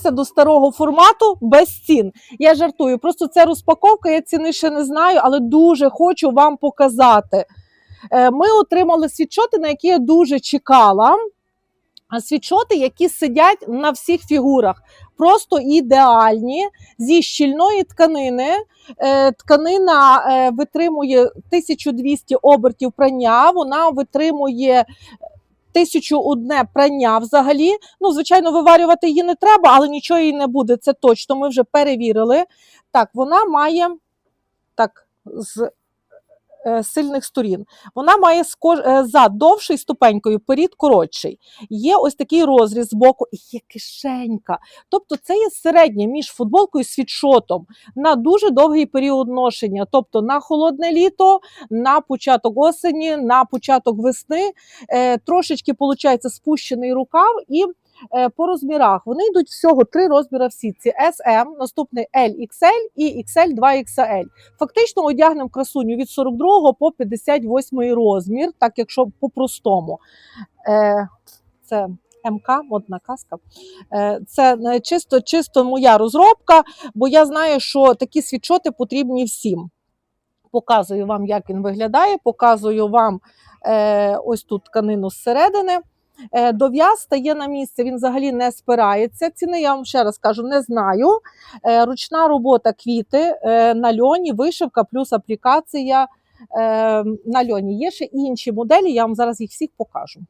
Повернемося до старого формату без цін. Я жартую. Просто це розпаковка, я ціни ще не знаю, але дуже хочу вам показати. Е, Ми отримали світшоти, на які я дуже чекала. А Світшоти, які сидять на всіх фігурах, просто ідеальні зі щільної тканини. Е, Тканина е, витримує 1200 обертів прання, вона витримує. Тисячу одне прання взагалі. Ну, звичайно, виварювати її не треба, але нічого їй не буде. Це точно. Ми вже перевірили. Так, вона має так з сильних сторін. Вона має е, зад довший ступенькою, перід коротший. Є ось такий розріз з боку, і є кишенька. Тобто, це є середнє між футболкою і світшотом на дуже довгий період ношення. Тобто на холодне літо, на початок осені, на початок весни. Е, трошечки виходить спущений рукав і. Е, По розмірах вони йдуть всього три розміри в сітці: SM, наступний LXL і XL 2XL. Фактично одягнемо красуню від 42 по 58 розмір, так якщо по-простому. Е, Це МК, модна казка. Е, Це чисто, чисто моя розробка, бо я знаю, що такі світшоти потрібні всім. Показую вам, як він виглядає, показую вам ось тут тканину зсередини. Е, Дов'яз стає на місце, він взагалі не спирається. Ціни я вам ще раз кажу, не знаю. Е, Ручна робота квіти е, на льоні, вишивка плюс аплікація на льоні. Є ще інші моделі, я вам зараз їх всіх покажу.